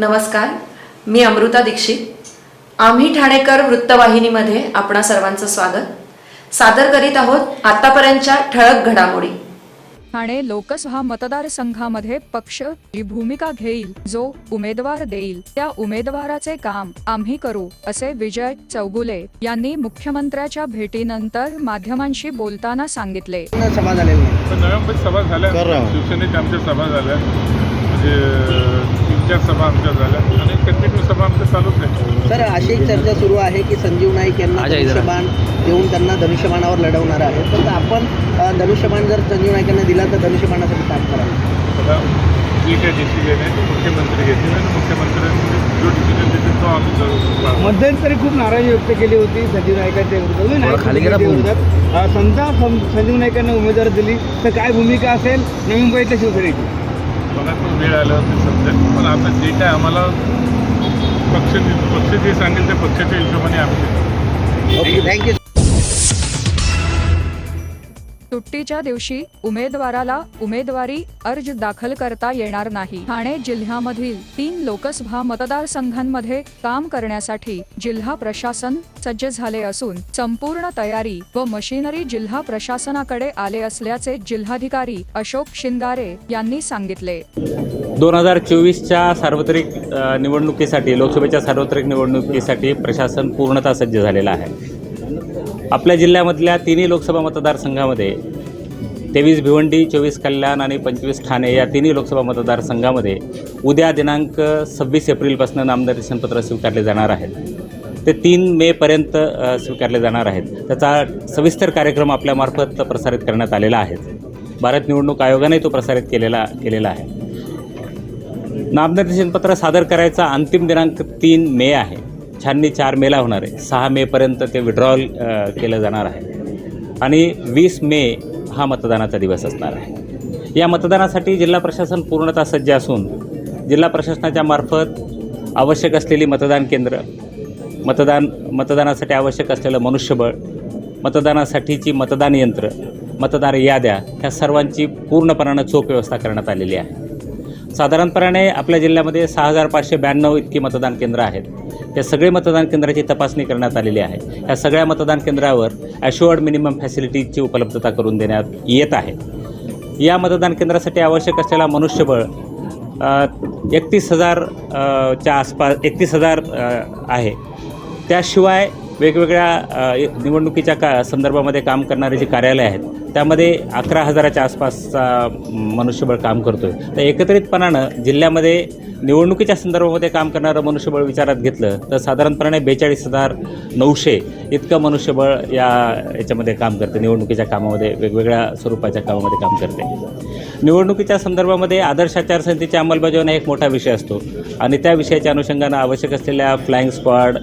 नमस्कार मी अमृता दीक्षित. आम्ही ठाणेकर वृत्तवाहिनीमध्ये आपणा सर्वांचं स्वागत. सादर करीत आहोत आतापर्यंतच्या ठळक घडामोडी. ठाणे लोकसभा मतदारसंघामध्ये पक्ष जी भूमिका घेईल जो उमेदवार देईल. त्या उमेदवाराचे काम आम्ही करू असे विजय चौगुले यांनी मुख्यमंत्र्याच्या भेटीनंतर माध्यमांशी बोलताना सांगितले. सभा झाल्या. शिवसेनेच्या आमच्या सभा झाल्या. म्हणजे तीन चार सभा आमच्या झाल्या. आणि कंटिन्यू सभा आमच्या चालूच आहे तर अशी एक चर्चा सुरू आहे की संजीव नाईक यांना धनुष्यबाण देऊन त्यांना धनुष्यबाणावर लढवणार आहे तर आपण अ, धनुष्यबाण जर संजीव नाईक यांना दिला तर धनुष्यबाणासाठी काम कराल? आता जे काही डिसिजन आहे ते मुख्यमंत्री घेतील आणि मुख्यमंत्र्यांनी जो डिसिजन देतील तो आम्ही जरूर मध्यंतरी खूप नाराजी व्यक्त केली होती संजीव नाईकांच्या विरोधात नाईक खाली गेला कुटुंबाच्या विरोधात अं, समजा सं- संजीव नाईकांना उमेदवार दिली. तर काय भूमिका असेल? नवी मुंबईतल्या शिवसेनेची. बघा तो वेळ आल्यावर ते समजेल. पण आता जे काय आम्हाला पक्ष पक्ष जे सांगेल त्या पक्षाच्या हिशोबाने आम्ही थँक्यू सुट्टीच्या दिवशी उमेदवाराला उमेदवारी अर्ज दाखल करता येणार नाही. ठाणे जिल्ह्यामधील तीन लोकसभा मतदारसंघांमध्ये काम करण्यासाठी जिल्हा प्रशासन सज्ज झाले असून संपूर्ण तयारी व मशिनरी जिल्हा प्रशासनाकडे आले असल्याचे जिल्हाधिकारी अशोक शिंगारे यांनी सांगितले. दोन हजार चोवीसच्या सार्वत्रिक निवडणुकीसाठी लोकसभेच्या सार्वत्रिक निवडणुकीसाठी प्रशासन पूर्णतः सज्ज झालेलं आहे. आपल्या जिल्ह्यामधल्या तिन्ही लोकसभा मतदारसंघामध्ये तेवीस भिवंडी चोवीस कल्याण आणि पंचवीस ठाणे या तिन्ही लोकसभा मतदारसंघामध्ये उद्या दिनांक सव्वीस एप्रिलपासून नामनिर्देशनपत्र स्वीकारले जाणार आहेत. ते तीन मेपर्यंत स्वीकारले जाणार आहेत. त्याचा सविस्तर कार्यक्रम आपल्यामार्फत प्रसारित करण्यात आलेला आहे. भारत निवडणूक आयोगाने तो प्रसारित केलेला केलेला आहे. नामनिर्देशनपत्र सादर करायचा अंतिम दिनांक तीन मे आहे. छाननी चार मेला होणार आहे. सहा मेपर्यंत ते विड्रॉल केलं जाणार आहे. आणि वीस मे हा मतदानाचा दिवस असणार आहे. या मतदानासाठी जिल्हा प्रशासन पूर्णतः सज्ज असून जिल्हा प्रशासनाच्या मार्फत आवश्यक असलेली मतदान केंद्र मतदान मतदानासाठी आवश्यक असलेलं मनुष्यबळ मतदानासाठीची मतदान यंत्र मतदार याद्या ह्या सर्वांची पूर्णपणानं चोख व्यवस्था करण्यात आलेली आहे. साधारणपणे आपल्या जिल्ह्यामध्ये सहा हजार पाचशे ब्याण्णव इतकी मतदान केंद्र आहेत. या सगळे मतदान केंद्राची तपासणी करण्यात आलेली आहे. या सगळ्या मतदान केंद्रावर ॲश्युअर्ड मिनिमम फॅसिलिटीजची उपलब्धता करून देण्यात येत आहे. या मतदान केंद्रासाठी आवश्यक असलेला मनुष्यबळ एकतीस हजार च्या आसपास एकतीस हजार आहे. त्याशिवाय वेगवेगळ्या निवडणुकीच्या का संदर्भामध्ये काम करणारे जे कार्यालय आहेत त्यामध्ये अकरा हजाराच्या आसपासचा मनुष्यबळ काम करतो आहे तर एकत्रितपणानं जिल्ह्यामध्ये निवडणुकीच्या संदर्भामध्ये काम करणारं मनुष्यबळ विचारात घेतलं तर साधारणपणे बेचाळीस हजार नऊशे इतकं मनुष्यबळ या याच्यामध्ये काम करते निवडणुकीच्या कामामध्ये वेगवेगळ्या स्वरूपाच्या कामामध्ये काम करते. निवडणुकीच्या संदर्भामध्ये आदर्श आचारसंहितेची अंमलबजावणी एक मोठा विषय असतो. आणि त्या विषयाच्या अनुषंगानं आवश्यक असलेल्या flying squad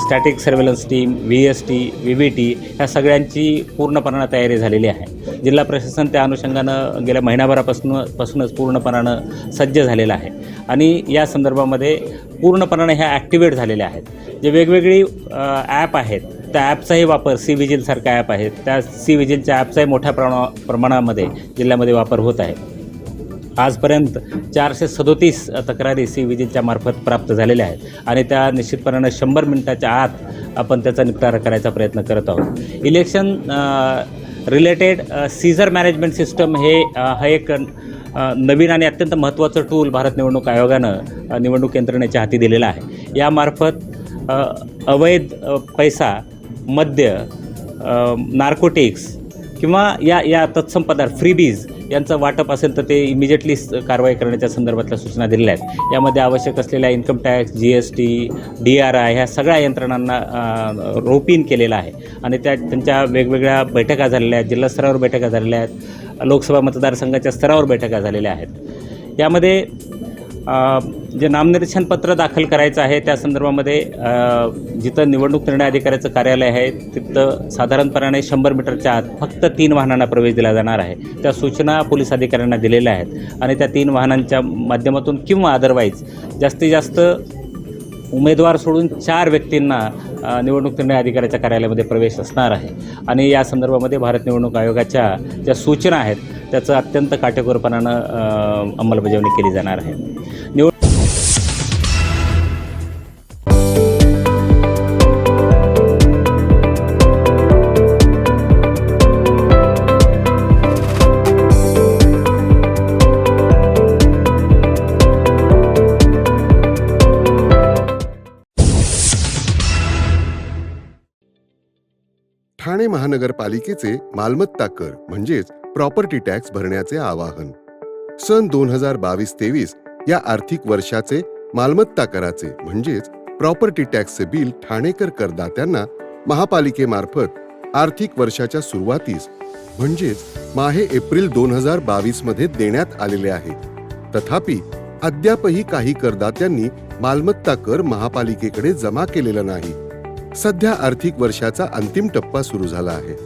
static surveillance team V S T V B T ह्या सगळ्यांची पूर्णपणानं तयारी झालेली आहे. जिल्हा प्रशासन त्या अनुषंगानं गेल्या महिनाभरापासून पासूनच पूर्णपणानं सज्ज झालेलं आहे. आणि या संदर्भामध्ये पूर्णपणाने ह्या ॲक्टिवेट झालेल्या आहेत. जे वेगवेगळी ॲप आहेत त्या ॲपचाही वापर सी विजिलसारखा ॲप आहे त्या सी विजिलच्या ॲपचाही मोठ्या प्रमा प्रमाणामध्ये जिल्ह्यामध्ये वापर होत आहे. आजपर्यंत चारशे सदोतीस तक्रारी सी विजिलच्या मार्फत प्राप्त झालेल्या आहेत. आणि त्या निश्चितपणानं शंभर मिनिटाच्या आत आपण त्याचा निपटारा करायचा प्रयत्न करत आहोत. Election related seizure management system हे हा एक नवीन आणि अत्यंत महत्त्वाचं टूल भारत निवडणूक आयोगानं निवडणूक यंत्रणेच्या हाती दिलेलं आहे. यामार्फत अवैध पैसा मद्य नार्कोटिक्स किंवा या या तत्सम पदार्थ फ्रीबीज यांचं वाटप असेल तर ते इमिजिएटली कारवाई करण्याच्या संदर्भातल्या सूचना दिलेल्या आहेत. यामध्ये आवश्यक असलेल्या income tax G S T D R I ह्या सगळ्या यंत्रणांना रोपीन केलेलं आहे. आणि त्या त्यांच्या वेगवेगळ्या बैठका झालेल्या आहेत जिल्हा स्तरावर बैठका झालेल्या आहेत लोकसभा मतदारसंघाच्या स्तरावर बैठका झालेल्या आहेत. यामध्ये जे नामनिर्देशन पत्र दाखल करायचं आहे त्या संदर्भामध्ये जिथं निवडणूक निर्णय अधिकाऱ्याचं कार्यालय आहे तिथं साधारणपणाने शंभर मीटरच्या आत फक्त तीन वाहनांना प्रवेश दिला जाणार आहे. त्या सूचना पोलीस अधिकाऱ्यांना दिलेल्या आहेत आणि त्या तीन वाहनांच्या माध्यमातून किंवा अदरवाईज जास्तीत जास्त उमेदवार सोडून चार व्यक्तींना निवडणूक निर्णय अधिकाऱ्याच्या कार्यालयामध्ये प्रवेश असणार आहे. आणि या संदर्भामध्ये भारत निवडणूक आयोगाच्या ज्या सूचना आहेत त्याचं अत्यंत काटेकोरपणानं अंमलबजावणी केली जाणार आहे. निवड ठाणे महानगरपालिकेचे मालमत्ता कर म्हणजेच प्रॉपर्टी टॅक्स भरण्याचे आवाहन. सन दोन हजार बावीस तेवीस या आर्थिक वर्षाचे मालमत्ता कराचे म्हणजेच प्रॉपर्टी टॅक्सचे बिल ठाणेकर करदात्यांना महापालिकेमार्फत आर्थिक वर्षाच्या सुरुवातीस म्हणजेच माहे एप्रिल दोन हजार बावीसमध्ये देण्यात आलेले आहे. तथापि अद्यापही काही करदात्यांनी मालमत्ता कर महापालिकेकडे जमा केलेला नाही. सध्या आर्थिक वर्षाचा अंतिम टप्पा सुरू झाला आहे.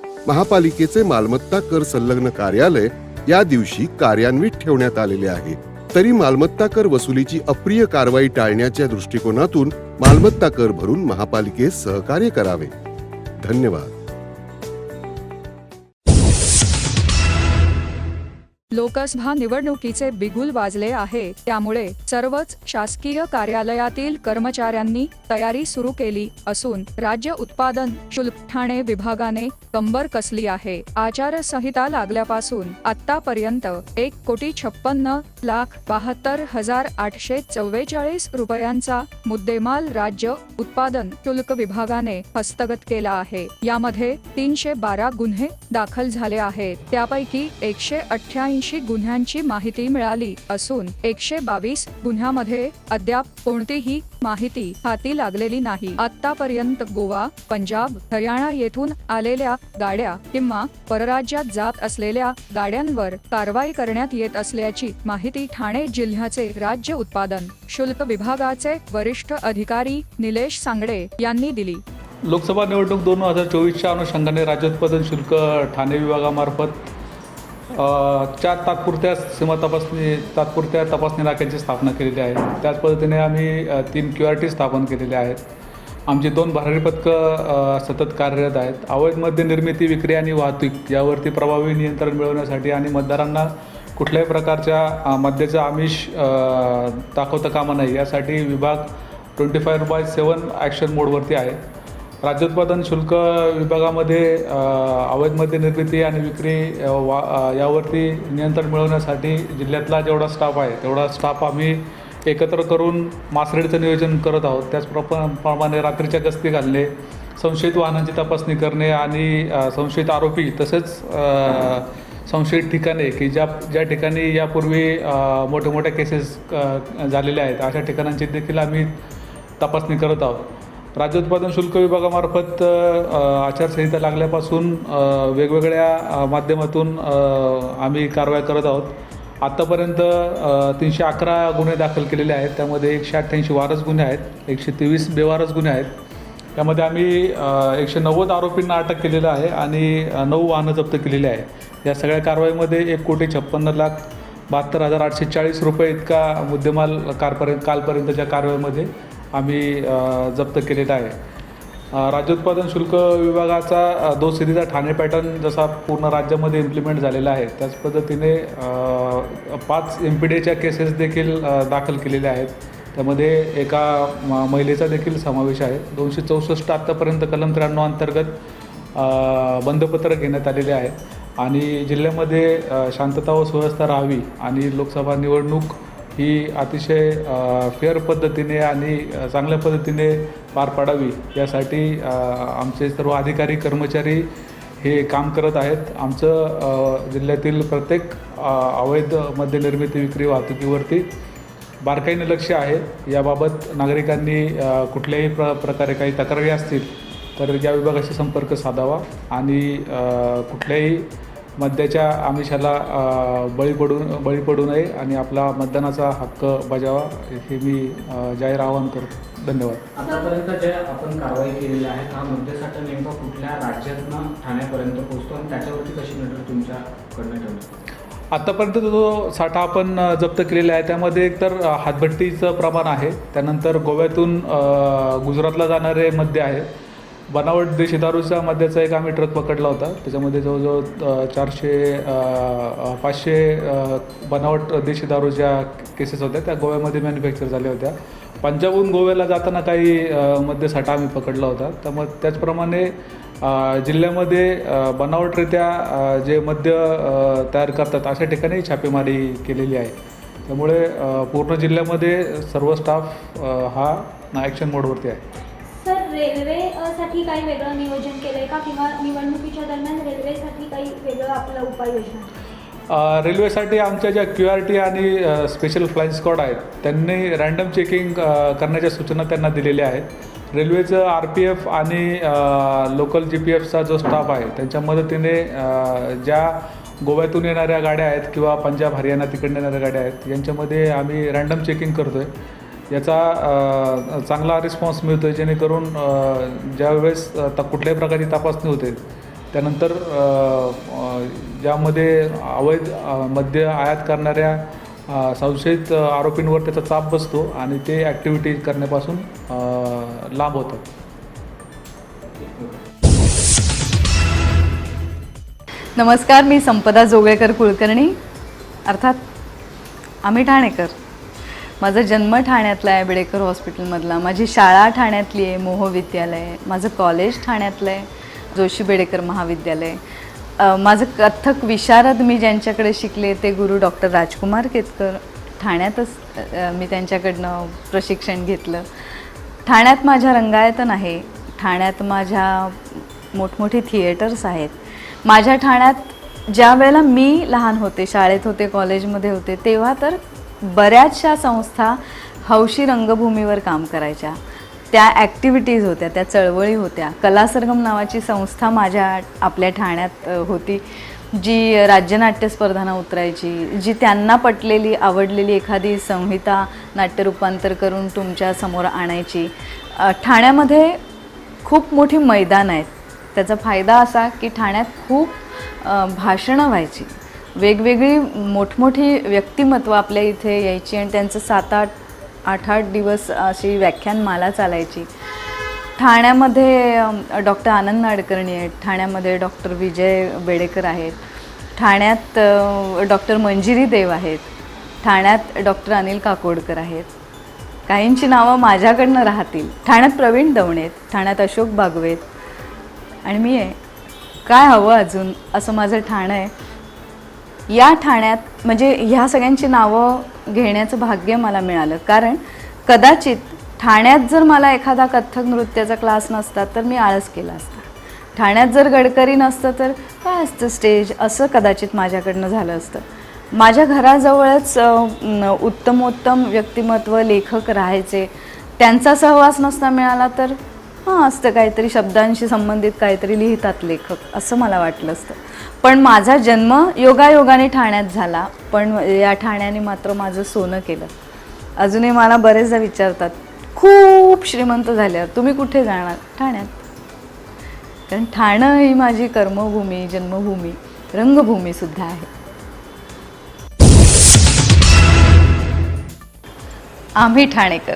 महापालिकेचे मालमत्ता कर संलग्न कार्यालय या दिवशी कार्यान्वित ठेवण्यात आलेले आहे. तरी मालमत्ता कर वसुलीची अप्रिय कारवाई टाळण्याच्या दृष्टिकोनातून मालमत्ता कर भरून महापालिकेस सहकार्य करावे. धन्यवाद. लोकसभा निवडणुकीचे बिगुल वाजले आहे. त्यामुळे सर्वच शासकीय कार्यालयातील कर्मचाऱ्यांनी तयारी सुरू केली असून राज्य उत्पादन शुल्क ठाणे विभागाने कंबर कसली आहे. आचारसंहिता लागल्यापासून आतापर्यंत एक कोटी छप्पन्न लाख बहात्तर हजार आठशे चव्वेचाळीस रुपयांचा मुद्देमाल राज्य उत्पादन शुल्क विभागाने हस्तगत केला आहे. यामध्ये तीनशे बारा गुन्हे दाखल झाले आहेत. त्यापैकी एकशे अठ्ठ्याऐंशी गुन्ह्यांची माहिती मिळाली असून एकशे बावीस गुन्ह्यामध्ये अद्याप कोणतीही माहिती हाती लागलेली नाही. आतापर्यंत गोवा पंजाब हरियाणा येथून आलेल्या गाड्या किंवा परराज्यात जात असलेल्या गाड्यांवर कारवाई करण्यात येत असल्याची माहिती ठाणे जिल्ह्याचे राज्य उत्पादन शुल्क विभागाचे वरिष्ठ अधिकारी निलेश सांगडे यांनी दिली. लोकसभा निवडणूक दोन हजार चोवीसच्या अनुषंगाने राज्योत्पादन शुल्क ठाणे विभागामार्फत च्या चार तात्पुरत्या सीमा तपासणी तात्पुरत्या तपासणी नाक्यांची स्थापना केलेली आहे. त्याच पद्धतीने आम्ही तीन क्यू आर टी स्थापन केलेले आहेत. आमची दोन भरारी पथकं सतत कार्यरत आहेत. अवैध मद्य निर्मिती विक्री आणि वाहतूक यावरती प्रभावी नियंत्रण मिळवण्यासाठी आणि मतदारांना कुठल्याही प्रकारच्या अ, मद्याचं आमिष दाखवता कामा नये यासाठी विभाग twenty five by seven action मोडवरती आहे. राज्य उत्पादन शुल्क विभागामध्ये अवैधमध्ये अवैध निर्मिती आणि विक्री वा यावरती नियंत्रण मिळवण्यासाठी जिल्ह्यातला जेवढा स्टाफ आहे तेवढा स्टाफ आम्ही एकत्र करून मासरेडचं नियोजन करत आहोत. त्याचप्रमाणे रात्रीच्या गस्ती घालणे संशयित वाहनांची तपासणी करणे आणि संशयित आरोपी तसेच संशयित ठिकाणे की ज्या ज्या ठिकाणी यापूर्वी मोठ्या मोठ्या केसेस झालेल्या आहेत अशा ठिकाणांची देखील आम्ही तपासणी करत आहोत. राज्य उत्पादन शुल्क विभागामार्फत आचारसंहिता लागल्यापासून वेगवेगळ्या माध्यमातून आम्ही कारवाई करत आहोत. आत्तापर्यंत तीनशे अकरा गुन्हे दाखल केलेले आहेत. त्यामध्ये एकशे अठ्ठ्याऐंशी वारस गुन्हे आहेत एकशे तेवीस बेवारस गुन्हे आहेत. त्यामध्ये आम्ही एकशे नव्वद आरोपींना अटक केलेलं आहे आणि नऊ वाहनं जप्त केलेली आहे. या सगळ्या कारवाईमध्ये एक कोटी छप्पन्न लाख बहात्तर हजार आठशे चाळीस रुपये इतका मुद्देमाल कारपर्यंत कालपर्यंतच्या कारवाईमध्ये आम्ही जप्त केलेला आहे. राज्य उत्पादन शुल्क विभागाचा दो सिरीचा ठाणे पॅटर्न जसा पूर्ण राज्यामध्ये इम्प्लिमेंट झालेला आहे त्याच पद्धतीने पाच एम पी डीच्या केसेस देखील दाखल केलेल्या आहेत. त्यामध्ये एका म- महिलेचा देखील समावेश आहे. दोनशे चौसष्ट आत्तापर्यंत कलम त्र्याण्णव अंतर्गत बंदपत्र घेण्यात आलेले आहे आणि जिल्ह्यामध्ये शांतता व सुव्यवस्था राहावी आणि लोकसभा निवडणूक ही अतिशय फेअर पद्धतीने आणि चांगल्या पद्धतीने पार पाडावी. यासाठी आमचे सर्व अधिकारी कर्मचारी हे काम करत आहेत. आमचं जिल्ह्यातील प्रत्येक अवैध मद्यनिर्मिती विक्री वाहतुकीवरती बारकाईने लक्ष आहे. याबाबत नागरिकांनी कुठल्याही प्र प्रकारे काही तक्रारी असतील तर या विभागाशी संपर्क साधावा आणि कुठल्याही मद्याच्या आमिषाला बळी पडू बळी पडू नये आणि आपला मतदानाचा हक्क बजावा हे मी जाहीर आवाहन करतो. धन्यवाद. आतापर्यंत जे आपण कारवाई केलेली आहे हा मद्यसाठा नेमका कुठल्या राज्यातनं ठाण्यापर्यंत पोहोचतो आणि त्याच्यावरती कशी नजर तुमच्याकडनं ठेवली आत्तापर्यंत जो साठा आपण जप्त केलेला आहे त्यामध्ये एकतर हातभट्टीचं प्रमाण आहे त्यानंतर गोव्यातून गुजरातला जाणारे मद्य आहे बनावट देशी दारूचा मद्याचा एक आम्ही ट्रक पकडला होता. त्याच्यामध्ये जवळजवळ चारशे पाचशे बनावट देशी दारूच्या केसेस होत्या त्या गोव्यामध्ये मॅन्युफॅक्चर झाल्या होत्या. पंजाबहून गोव्याला जाताना काही मद्यसाठा आम्ही पकडला होता. तर मग त्याचप्रमाणे जिल्ह्यामध्ये बनावटरित्या जे मद्य तयार करतात अशा ठिकाणी छापेमारी केलेली आहे. त्यामुळे पूर्ण जिल्ह्यामध्ये सर्व स्टाफ हा ॲक्शन मोडवरती आहे. रेल्वेसाठी काही वेगळं नियोजन केलंय का? किंवा निवडणुकीच्या दरम्यान रेल्वेसाठी काही वेगळं आपलं उपाययोजना रेल्वेसाठी आमच्या ज्या क्यू आर टी आणि स्पेशल फ्लाईंग स्क्वॉड आहेत त्यांनी रँडम चेकिंग करण्याच्या सूचना त्यांना दिलेल्या आहेत. रेल्वेचं आर पी एफ आणि लोकल जी पी एफचा जो स्टाफ आहे त्यांच्या मदतीने ज्या गोव्यातून येणाऱ्या गाड्या आहेत किंवा पंजाब हरियाणा तिकडून येणाऱ्या गाड्या आहेत यांच्यामध्ये आम्ही रँडम चेकिंग करतो आहे याचा चांगला रिस्पॉन्स मिळतो आहे जेणेकरून ज्यावेळेस त कुठल्याही प्रकारची तपासणी होते त्यानंतर ज्यामध्ये अवैध मद्य आयात करणाऱ्या संशयित आरोपींवर त्याचा चाप बसतो आणि ते ॲक्टिव्हिटी करण्यापासून लांब होतात. नमस्कार मी संपदा जोगळेकर कुलकर्णी. अर्थात आम्ही ठाणेकर. माझा जन्म ठाण्यातला आहे बेडेकर हॉस्पिटलमधला. माझी शाळा ठाण्यातली आहे मोह विद्यालय. माझं कॉलेज ठाण्यातलं आहे जोशी बेडेकर महाविद्यालय. माझं कथ्थक विशारद मी ज्यांच्याकडे शिकले ते गुरु डॉक्टर राजकुमार केतकर. ठाण्यातच मी त्यांच्याकडनं प्रशिक्षण घेतलं. ठाण्यात माझ्या रंगायतन आहे ठाण्यात माझ्या मोठमोठी थिएटर्स आहेत. माझ्या ठाण्यात ज्या वेळेला मी लहान होते शाळेत होते कॉलेजमध्ये होते तेव्हा तर बऱ्याचशा संस्था हौशी रंगभूमीवर काम करायच्या. त्या ॲक्टिव्हिटीज होत्या त्या चळवळी होत्या. कलासरगम नावाची संस्था माझ्या आपल्या ठाण्यात होती. जी राज्यनाट्य स्पर्धांना उतरायची जी त्यांना पटलेली आवडलेली एखादी संहिता नाट्यरूपांतर करून तुमच्यासमोर आणायची. ठाण्यामध्ये खूप मोठी मैदान आहेत. त्याचा फायदा असा की ठाण्यात खूप भाषणं व्हायची. वेगवेगळी मोठमोठी व्यक्तिमत्व आपल्या इथे यायची आणि त्यांचं सात आठ आठ आठ दिवस अशी व्याख्यानमाला चालायची. ठाण्यामध्ये डॉक्टर आनंद नाडकर्णी आहेत. ठाण्यामध्ये डॉक्टर विजय बेडेकर आहेत. ठाण्यात डॉक्टर मंजिरी देव आहेत. ठाण्यात डॉक्टर अनिल काकोडकर आहेत. काहींची नावं माझ्याकडनं राहतील. ठाण्यात प्रवीण दवणेत आहेत. ठाण्यात अशोक बागवेत आणि मी आहे. काय हवं अजून? असं माझं ठाणं आहे. या ठाण्यात म्हणजे ह्या सगळ्यांची नावं घेण्याचं भाग्य मला मिळालं. कारण कदाचित ठाण्यात जर मला एखादा कथ्थक नृत्याचा क्लास नसता तर मी आळस केला असता. ठाण्यात जर गडकरी नसतं तर काय असतं स्टेज असं कदाचित माझ्याकडनं झालं असतं. माझ्या घराजवळच उत्तमोत्तम व्यक्तिमत्व लेखक राहायचे. त्यांचा सहवास नसता मिळाला तर हां असतं काहीतरी शब्दांशी संबंधित काहीतरी लिहितात लेखक असं मला वाटलं असतं. पण माझा जन्म योगायोगाने ठाण्यात झाला पण या ठाण्याने मात्र माझं सोनं केलं. अजूनही मला बरेचदा विचारतात खूप श्रीमंत झाल्यावर तुम्ही कुठे जाणार ठाण्यात? कारण ठाणं ही माझी कर्मभूमी जन्मभूमी रंगभूमीसुद्धा आहे. आम्ही ठाणेकर.